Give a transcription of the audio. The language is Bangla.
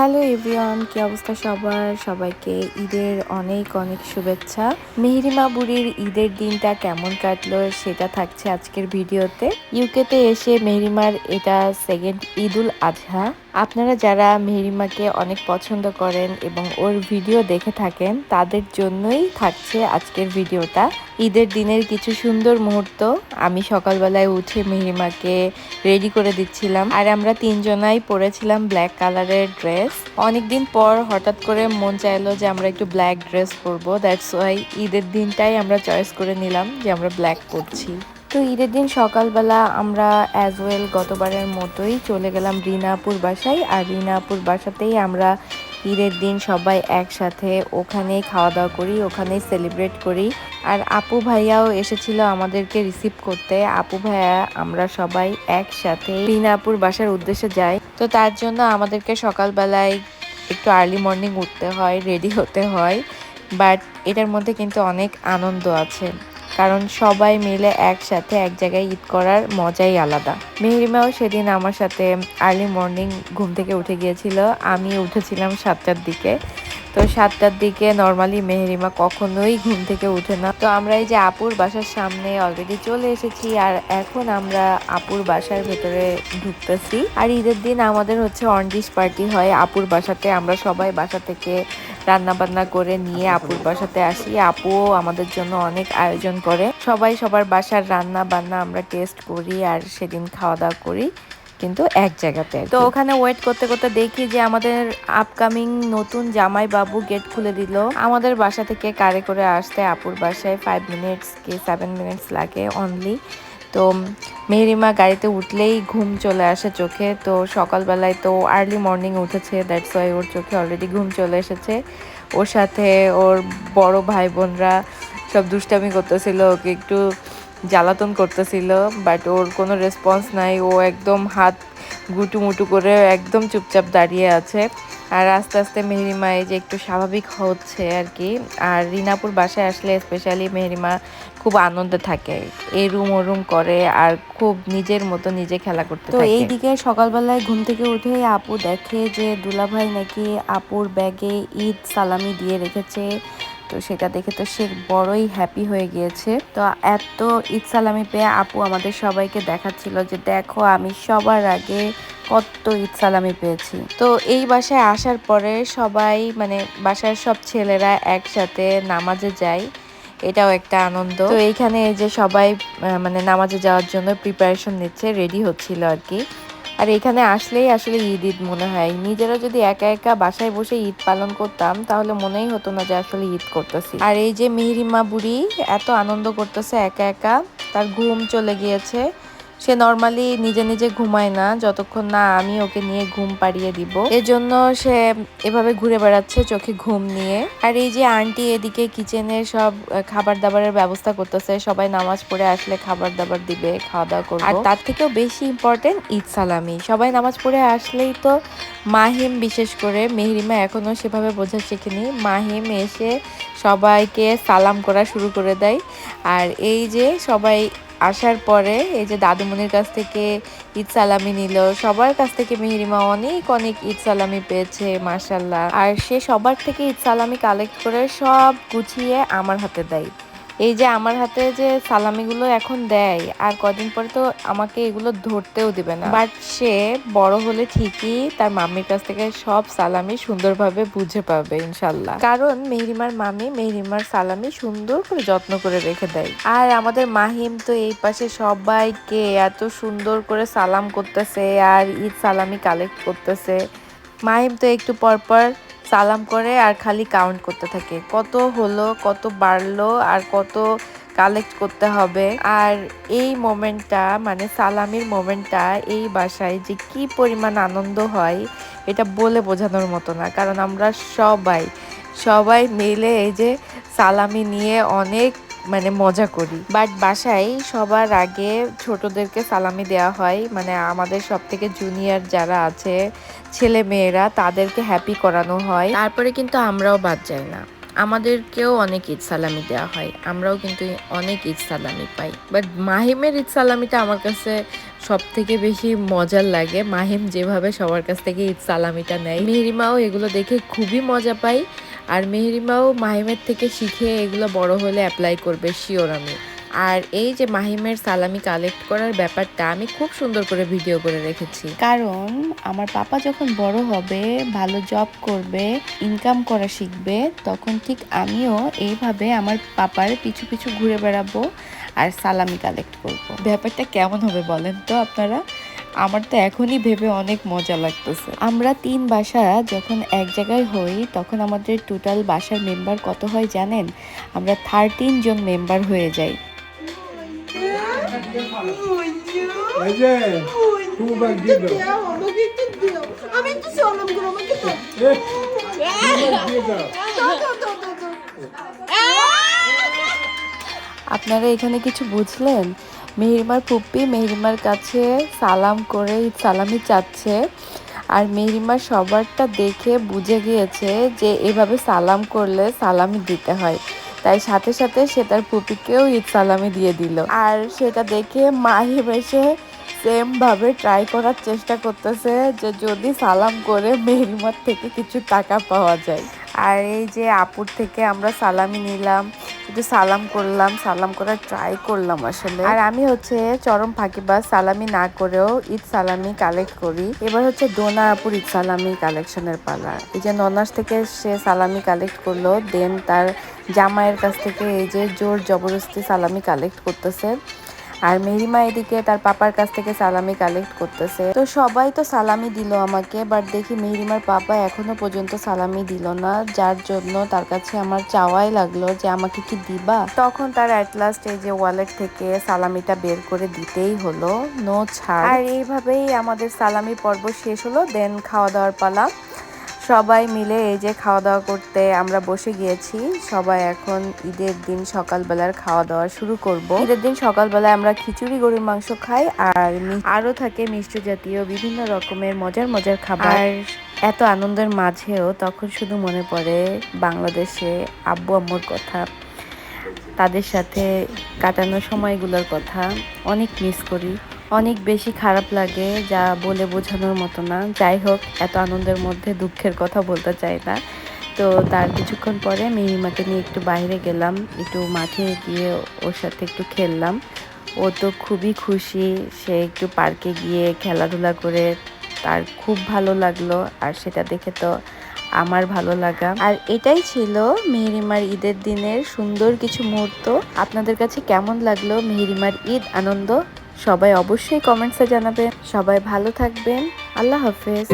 হ্যালো এভরিওয়ান, কি অবস্থা সবার? সবাইকে ঈদের অনেক অনেক শুভেচ্ছা। মেহরিমা বুড়ির ঈদের দিনটা কেমন কাটলো সেটা থাকছে আজকের ভিডিওতে। ইউকেতে এসে মেহরিমার এটা সেকেন্ড ঈদুল আজহা। আপনারা যারা মেহরিমাকে অনেক পছন্দ করেন এবং ওর ভিডিও দেখে থাকেন, তাদের জন্যই থাকছে আজকের ভিডিওটা। ঈদের দিনের কিছু সুন্দর মুহূর্ত আমি সকালবেলায় উঠে মেহরিমাকে রেডি করে দিচ্ছিলাম। আর আমরা তিনজনাই পরেছিলাম ব্ল্যাক কালারের ড্রেস। অনেকদিন পর হঠাৎ করে মন চাইলো যে আমরা একটু ব্ল্যাক ড্রেস পরবো। দ্যাটস ওয়াই ঈদের দিনটাই আমরা চয়েস করে নিলাম যে আমরা ব্ল্যাক পরছি। তো ঈদের দিন সকালবেলা আমরা অ্যাজ ওয়েল গতবারের মতোই চলে গেলাম রিনাপুর বাসায়। আর রিনাপুর বাসাতেই আমরা ঈদের দিন সবাই একসাথে ওখানেই খাওয়া দাওয়া করি ওখানেই সেলিব্রেট করি। আর আপু ভাইয়াও এসেছিল আমাদেরকে রিসিভ করতে। আপু ভাইয়া, আমরা সবাই একসাথে রিনাপুর বাসার উদ্দেশ্যে যাই। তো তার জন্য আমাদেরকে সকালবেলায় একটু আর্লি মর্নিং উঠতে হয় রেডি হতে হয়। বাট এটার মধ্যে কিন্তু অনেক আনন্দ আছে। কারণ সবাই মিলে একসাথে এক জায়গায় ঈদ করার মজাই আলাদা। মেহরিমাও সেদিন আমার সাথে আর্লি মর্নিং ঘুম থেকে উঠে গিয়েছিল। আমি উঠেছিলাম সাতটার দিকে। তো সাতটার দিকে নর্মালি মেহরিমা কখনোই ঘুম থেকে উঠে না। তো আমরা এই যে আপুর বাসার সামনে অলরেডি চলে এসেছি আর এখন আমরা আপুর বাসার ভেতরে ঢুকতেছি। আর ঈদের দিন আমাদের হচ্ছে অনডিস পার্টি হয়। আপুর বাসাতে আমরা সবাই বাসা থেকে রান্না বান্না করে নিয়ে আপুর বাসাতে আসি। আপুও আমাদের জন্য অনেক আয়োজন করে। সবাই সবার বাসার রান্না বান্না আমরা টেস্ট করি আর সেদিন খাওয়া দাওয়া করি, কিন্তু এক জায়গাতে তো ওখানে ওয়েট করতে করতে দেখি যে আমাদের আপকামিং নতুন জামাই বাবু গেট খুলে দিল। আমাদের বাসা থেকে কারে করে আসতে আপুর বাসায় ফাইভ মিনিটস কি সেভেন মিনিটস লাগে অনলি তো মেহরিমা গাড়িতে উঠলেই ঘুম চলে আসে চোখে। তো সকালবেলায় তো আর্লি মর্নিং উঠেছে দ্যাটস ওয়াই ওর চোখে অলরেডি ঘুম চলে এসেছে। ওর সাথে ওর বড় ভাই বোনরা সব দুষ্টামি করতেছিল, ওকে একটু জ্বালাতন করতেছিল বাট ওর কোনো রেসপন্স নাই। ও একদম হাত গুটুমুটু করে একদম চুপচাপ দাঁড়িয়ে আছে। আর আস্তে আস্তে মেহরিমা এই যে একটু স্বাভাবিক হচ্ছে আর কি। আর রিনাপুর বাসায় আসলে স্পেশালি মেহরিমা খুব আনন্দে থাকে। এই রুম ও রুম করে আর খুব নিজের মতো নিজে খেলা করতে তো এইদিকে সকালবেলায় ঘুম থেকে উঠে আপু দেখে যে দুলাভাই নাকি আপুর ব্যাগে ঈদ সালামি দিয়ে রেখেছে। তো সেটা দেখে তো সে বড়ই হ্যাপি হয়ে গিয়েছে। তো এত ঈদ সালামি পেয়ে আপু আমাদের সবাইকে দেখাচ্ছিল যে, দেখো, আমি সবার আগে কত ঈদ সালামি পেয়েছি। তো এই বাসায় আসার পরে সবাই মানে বাসার সব ছেলেরা একসাথে নামাজে যায়। এটাও একটা আনন্দ। তো এইখানে এই যে সবাই মানে নামাজে যাওয়ার জন্য প্রিপারেশন নিচ্ছে রেডি হচ্ছিল আর কি। আর এখানে আসলেই আসলে ঈদ ঈদ মনে হয়। নিজেরা যদি একা একা বাসায় বসে ঈদ পালন করতাম, তাহলে মনেই হতো না যে আসলে ঈদ করতেছি। আর এই যে মেহরিমা বুড়ি এত আনন্দ করতেছে একা একা, তার ঘুম চলে গিয়েছে। সে নর্মালি নিজে নিজে ঘুমায় না, যতক্ষণ না আমি ওকে নিয়ে ঘুম পাড়িয়ে দিব। এজন্য সে এভাবে ঘুরে বেড়াচ্ছে চোখে ঘুম নিয়ে। আর এই যে আন্টি এদিকে কিচেনে সব খাবার দাবারের ব্যবস্থা করতেছে, সবাই নামাজ পড়ে আসলে খাবার দাবার দিবে খাওয়া দাওয়া করবে। আর তার থেকেও বেশি ইম্পর্টেন্ট ঈদ সালামি। সবাই নামাজ পড়ে আসলেই তো মাহিম বিশেষ করে, মেহরিমা এখনও সেভাবে বোঝা শেখেনি। মাহিম এসে সবাইকে সালাম করা শুরু করে দেয়। আর এই যে সবাই আসার পরে এই যে দাদুমনির কাছ থেকে ঈদ সালামি নিল, সবার কাছ থেকে মেহরিমা অনেক অনেক ঈদ সালামি পেয়েছে মার্শাল্লাহ আর সে সবার থেকে ঈদ সালামি কালেক্ট করে সব গুছিয়ে আমার হাতে দেয়। এই যে আমার হাতে যে সালামিগুলো এখন দেয়, আর কদিন পরে তো আমাকে এগুলো ধরতেও দিবে না। বাট সে বড় হলে ঠিকই তার মাম্মির কাছ থেকে সব সালামি সুন্দরভাবে বুঝে পাবে, ইনশাল্লাহ। কারণ মেহরিমার মামি মেহরিমার সালামি সুন্দর করে যত্ন করে রেখে দেয়। আর আমাদের মাহিম তো এই পাশে সবাইকে এত সুন্দর করে সালাম করতেছে, আর ঈদ সালামি কালেক্ট করতেছে। মাহিম তো একটু পর পর সালাম করে আর খালি কাউন্ট করতে থাকে। কত হলো, কত বাড়লো আর কত কালেক্ট করতে হবে। আর এই মোমেন্টটা মানে সালামির মোমেন্টটা এই বাসায় যে কি পরিমাণ আনন্দ হয়, এটা বলে বোঝানোর মতো না। কারণ আমরা সবাই সবাই মিলে এই যে সালামি নিয়ে অনেক মানে মজা করি। বাট বাসায় সবার আগে ছোটদেরকে সালামি দেওয়া হয়। মানে আমাদের সব থেকে জুনিয়র যারা আছে, ছেলে মেয়েরা, তাদেরকে হ্যাপি করানো হয়। তারপরে কিন্তু আমরাও বাদ যাই না। আমাদেরকেও অনেক ঈদ সালামি দেওয়া হয়। আমরাও কিন্তু অনেক ঈদ সালামি পাই। বাট মাহিমের ঈদ সালামিটা আমার কাছে সব থেকে বেশি মজার লাগে। মাহিম যেভাবে সবার কাছ থেকে ঈদ সালামিটা নেয়। মেহরিমাও এগুলো দেখে খুবই মজা পাই আর মেহরিমাও মাহিমের থেকে শিখে এগুলো বড় হলে অ্যাপ্লাই করবে শিওর আমি। আর এই যে মাহিমের সালামি কালেক্ট করার ব্যাপারটা আমি খুব সুন্দর করে ভিডিও করে রেখেছি। কারণ আমার পাপা যখন বড় হবে ভালো জব করবে ইনকাম করা শিখবে তখন ঠিক আমিও এইভাবে আমার পাপার পিছু পিছু ঘুরে বেড়াবো আর সালামি কালেক্ট করব। ব্যাপারটা কেমন হবে বলেন তো আপনারা? আমার তো এখনই ভেবে অনেক মজা লাগতেছে। আমরা তিন বাসা যখন এক জায়গায় হই তখন আমাদের টোটাল বাসার মেম্বার কত হয় জানেন? আমরা থার্টিন জন মেম্বার হয়ে যাই। আপনারা এখানে কিছু বুঝলেন? মেহরিমার পুপ্পি মেহরিমার কাছে সালাম করে সালামি চাচ্ছে আর মেহরিমা সবারটা দেখে বুঝে গিয়েছে যে এভাবে সালাম করলে সালামি দিতে হয়। তাই সাথে সাথে সে তার পুপিকেও ঈদ সালামি দিয়ে দিল। আর সেটা দেখে মাহিম এসে সেম ভাবে ট্রাই করার চেষ্টা করতেছে যে যদি সালাম করে মেহরিমার থেকে কিছু টাকা পাওয়া যায়। আর এই যে আপুর থেকে আমরা সালামি নিলাম একটু সালাম করলাম, সালাম করার ট্রাই করলাম আসলে। আর আমি হচ্ছে চরম ফাঁকিবাজ, সালামি না করেও ঈদ সালামি কালেক্ট করি। এবার হচ্ছে দোনাপুর ঈদ সালামি কালেকশনের পালা। এই যে ননাস থেকে সে সালামি কালেক্ট করল, দেন তার জামাইয়ের কাছ থেকে এই যে জোর জবরদস্তি সালামি কালেক্ট করতেছে। আর মেহরিমা এদিকে তার পাপার কাছ থেকে সালামি কালেক্ট করতেছে। তো সবাই তো সালামি দিল আমাকে বাট দেখি মেহরিমার পাপা এখনও পর্যন্ত সালামি দিল না। যার জন্য তার কাছে আমার চাওয়াই লাগল যে আমাকে কি দিবা। তখন তার অ্যাট লাস্ট এই যে ওয়ালেট থেকে সালামিটা বের করে দিতেই হলো। নো ছাড়। আর এইভাবেই আমাদের সালামি পর্ব শেষ হলো দেন খাওয়া দাওয়ার পালা। সবাই মিলে এই যে খাওয়া দাওয়া করতে আমরা বসে গিয়েছি সবাই এখন ঈদের দিন সকালবেলার খাওয়া দাওয়া শুরু করব। ঈদের দিন সকালবেলায় আমরা খিচুড়ি গরুর মাংস খাই আর আরও থাকে মিষ্টি জাতীয় বিভিন্ন রকমের মজার মজার খাবার। এত আনন্দের মাঝেও তখন শুধু মনে পড়ে বাংলাদেশে আব্বু আম্মুর কথা তাদের সাথে কাটানো সময়গুলোর কথা। অনেক মিস করি। অনেক বেশি খারাপ লাগে যা বলে বোঝানোর মতো না। যাই হোক, এত আনন্দের মধ্যে দুঃখের কথা বলতে চাই না। তো তার কিছুক্ষণ পরে মেহিমাকে নিয়ে একটু বাইরে গেলাম, একটু মাঠে গিয়ে ওর সাথে একটু খেললাম। ও তো খুবই খুশি, সে একটু পার্কে গিয়ে খেলাধুলা করে তার খুব ভালো লাগল আর সেটা দেখে তো আমার ভালো লাগা। আর এটাই ছিল মেহরিমার ঈদের দিনের সুন্দর কিছু মুহূর্ত। আপনাদের কাছে কেমন লাগল মেহরিমার ঈদ আনন্দ? সবাই অবশ্যই কমেন্টসে জানাবেন। সবাই ভালো থাকবেন। আল্লাহ হাফেজ।